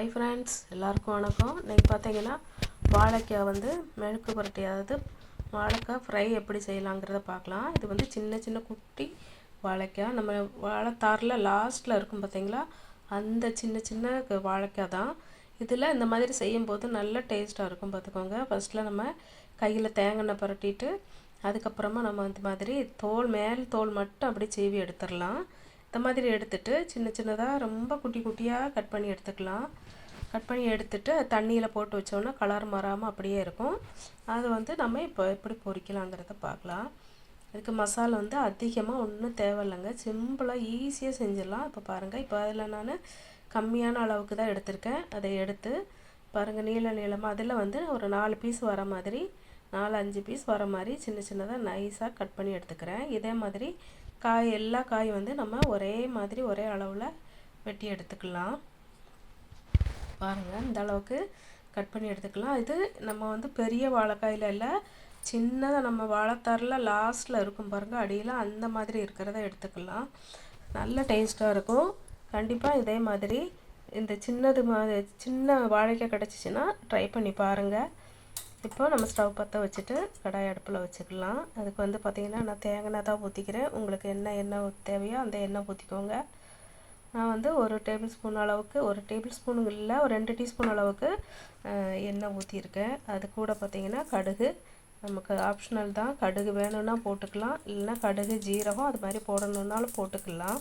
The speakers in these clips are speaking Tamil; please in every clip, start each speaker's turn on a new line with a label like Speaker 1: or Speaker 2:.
Speaker 1: ஹாய் ஃப்ரெண்ட்ஸ் எல்லாருக்கும் வணக்கம். இன்றைக்கி பார்த்தீங்கன்னா வாழைக்காய் வந்து மெழுக்கு புரட்டி அதாவது வாழைக்காய் ஃப்ரை எப்படி செய்யலாங்கிறத பார்க்கலாம். இது வந்து சின்ன சின்ன குட்டி வாழைக்காய். நம்ம வாழைத்தாரில் லாஸ்ட்டில் இருக்கும் பார்த்தீங்களா? அந்த சின்ன சின்ன க- வாழைக்காய் தான். இதில் இந்த மாதிரி செய்யும்போது நல்ல டேஸ்ட்டாக இருக்கும் பார்த்துக்கோங்க. ஃபஸ்ட்டில் நம்ம கையில் தேங்காய் புரட்டிட்டு அதுக்கப்புறமா நம்ம இந்த மாதிரி தோல் மேல் தோல் மட்டும் அப்படியே சீவி எடுத்துடலாம். இந்த மாதிரி எடுத்துட்டு சின்ன சின்னதாக ரொம்ப குட்டி குட்டியாக கட் பண்ணி எடுத்துக்கலாம். கட் பண்ணி எடுத்துட்டு தண்ணியில் போட்டு வச்சோன்னா கலர் மாறாமல் அப்படியே இருக்கும். அது வந்து நம்ம இப்போ எப்படி பொரிக்கலாங்கிறத பார்க்கலாம். இதுக்கு மசாலா வந்து அதிகமாக ஒன்றும் தேவையில்லைங்க. சிம்பிளாக ஈஸியாக செஞ்சிடலாம். இப்போ பாருங்கள் இப்போ அதில் நான் கம்மியான அளவுக்கு தான் எடுத்திருக்கேன். அதை எடுத்து பாருங்கள் நீள நீளமாக அதில் வந்து ஒரு நாலு பீஸ் வர மாதிரி நாலு அஞ்சு பீஸ் வர மாதிரி சின்ன சின்னதாக நைஸாக கட் பண்ணி எடுத்துக்கிறேன். இதே மாதிரி காய் எல்லா காயும் வந்து நம்ம ஒரே மாதிரி ஒரே அளவில் வெட்டி எடுத்துக்கலாம். பாருங்கள் இந்த அளவுக்கு கட் பண்ணி எடுத்துக்கலாம். இது நம்ம வந்து பெரிய வாழைக்காயில் இல்லை சின்னதாக நம்ம வாழைத்தாரில் லாஸ்ட்டில் இருக்கும் பாருங்கள் அடியில் அந்த மாதிரி இருக்கிறத எடுத்துக்கலாம். நல்ல டேஸ்ட்டாக இருக்கும். கண்டிப்பாக இதே மாதிரி இந்த சின்னது மாதிரி சின்ன வாழைக்காய் கிடச்சிச்சின்னா ட்ரை பண்ணி பாருங்கள் இப்போ நம்ம ஸ்டவ் பற்ற வச்சுட்டு கடாய் அடுப்பில் வச்சுக்கலாம் அதுக்கு வந்து பார்த்திங்கன்னா நான் தேங்காய் தான் ஊற்றிக்கிறேன் உங்களுக்கு என்ன எண்ணெய் தேவையோ அந்த எண்ணெய் ஊற்றிக்கோங்க நான் வந்து ஒரு டேபிள் ஸ்பூன் அளவுக்கு ஒரு டேபிள் ஸ்பூனு இல்லை ஒரு ரெண்டு டீஸ்பூன் அளவுக்கு எண்ணெய் ஊற்றியிருக்கேன் அது கூட பார்த்திங்கன்னா கடுகு. நமக்கு ஆப்ஷனல் தான். கடுகு வேணும்னா போட்டுக்கலாம். இல்லைன்னா கடுகு ஜீரகம் அது மாதிரி போடணுன்னாலும் போட்டுக்கலாம்.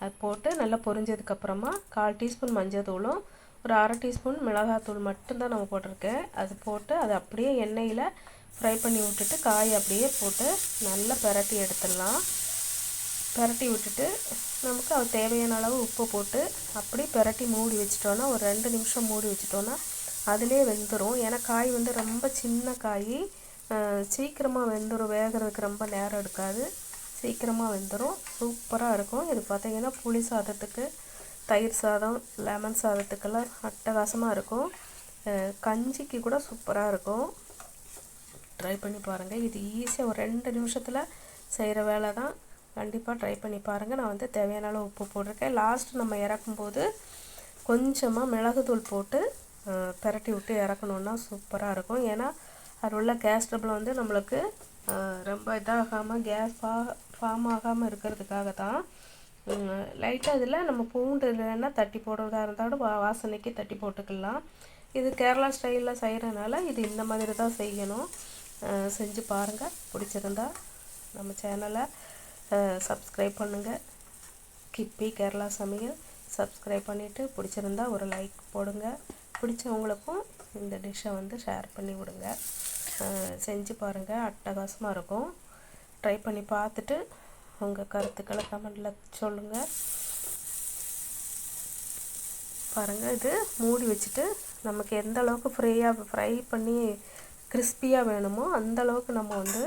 Speaker 1: அது போட்டு நல்லா பொரிஞ்சதுக்கப்புறமா கால் டீஸ்பூன் மஞ்சள் தூளும் ஒரு அரை டீஸ்பூன் மிளகாத்தூள் மட்டும்தான் நம்ம போட்டிருக்கேன். அது போட்டு அதை அப்படியே எண்ணெயில் ஃப்ரை பண்ணி விட்டுட்டு காய் அப்படியே போட்டு நல்லா பிரட்டி எடுத்துடலாம். பிரட்டி விட்டுட்டு நமக்கு அது தேவையான அளவு உப்பு போட்டு அப்படி பிரட்டி மூடி வச்சிட்டோன்னா ஒரு ரெண்டு நிமிஷம் மூடி வச்சிட்டோன்னா அதிலே வெந்துடும் ஏன்னா காய் வந்து ரொம்ப சின்ன காய். சீக்கிரமாக வெந்துடும் வேகிறதுக்கு ரொம்ப நேரம் எடுக்காது. சீக்கிரமாக வெந்துடும் சூப்பராக இருக்கும். இது பார்த்தீங்கன்னா புளி சாதத்துக்கு தயிர் சாதம் லெமன் சாதத்துக்கெல்லாம் அட்டகாசமாக இருக்கும். கஞ்சிக்கு கூட சூப்பராக இருக்கும். ட்ரை பண்ணி பாருங்கள் இது ஈஸியாக ஒரு ரெண்டு நிமிஷத்தில் செய்கிற வேலை தான் கண்டிப்பாக ட்ரை பண்ணி பாருங்கள் நான் வந்து தேவையான அளவு உப்பு போட்டிருக்கேன். லாஸ்ட் நம்ம இறக்கும்போது கொஞ்சமாக மிளகுத்தூள் போட்டு அஹ், பிரட்டி விட்டு இறக்கணுன்னா சூப்பராக இருக்கும். ஏன்னா அது உள்ள கேஸ் ட்ரபிள் வந்து நம்மளுக்கு ரொம்ப இதாகாமல் கேஸ் ஃபா ஃபார்ம் ஆகாமல் இருக்கிறதுக்காக தான் லைட்டாக இதில் நம்ம பூண்டு இல்லைன்னா தட்டி போடுறதா இருந்தாலும் வா வாசனைக்கு தட்டி போட்டுக்கலாம். இது கேரளா ஸ்டைலில் செய்கிறனால இது இந்த மாதிரி தான் செய்யணும். செஞ்சு பாருங்கள் பிடிச்சிருந்தா நம்ம சேனலை சப்ஸ்கிரைப் பண்ணுங்கள் கிப்பி கேரளா சமையல். சப்ஸ்கிரைப் பண்ணிவிட்டு பிடிச்சிருந்தா ஒரு லைக் போடுங்க. பிடிச்சவங்களுக்கும் இந்த டிஷ்ஷை வந்து ஷேர் பண்ணி விடுங்க. செஞ்சு பாருங்கள் அட்டகாசமாக இருக்கும். ட்ரை பண்ணி பார்த்துட்டு உங்கள் கருத்துக்களை கமெண்டில் சொல்லுங்கள் பாருங்கள் இது மூடி வச்சுட்டு நமக்கு எந்த அளவுக்கு ஃப்ரீயாக ஃப்ரை பண்ணி கிறிஸ்பியாக வேணுமோ அந்த அளவுக்கு நம்ம வந்து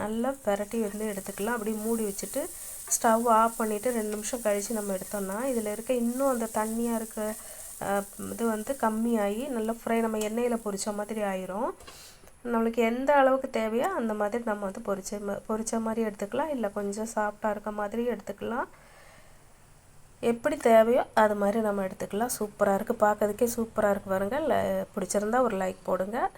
Speaker 1: நல்லா பெரட்டி வந்து எடுத்துக்கலாம். அப்படியே மூடி வச்சுட்டு ஸ்டவ் ஆஃப் பண்ணிவிட்டு ரெண்டு நிமிஷம் கழித்து நம்ம எடுத்தோம்னா இதில் இருக்க இன்னும் அந்த தண்ணியாக இருக்க இது வந்து கம்மியாகி நல்லா ஃப்ரை நம்ம எண்ணெயில் பொரித்த மாதிரி ஆயிரும். நம்மளுக்கு எந்த அளவுக்கு தேவையோ அந்த மாதிரி நம்ம வந்து பொரிச்ச ம- பொரிச்ச மாதிரி எடுத்துக்கலாம். இல்லை கொஞ்சம் சாஃப்டாக இருக்க மாதிரி எடுத்துக்கலாம். எப்படி தேவையோ அது மாதிரி நம்ம எடுத்துக்கலாம். சூப்பராக இருக்குது பார்க்கறதுக்கே சூப்பராக இருக்குது பாருங்கள் பிடிச்சிருந்தா ஒரு லைக் போடுங்கள்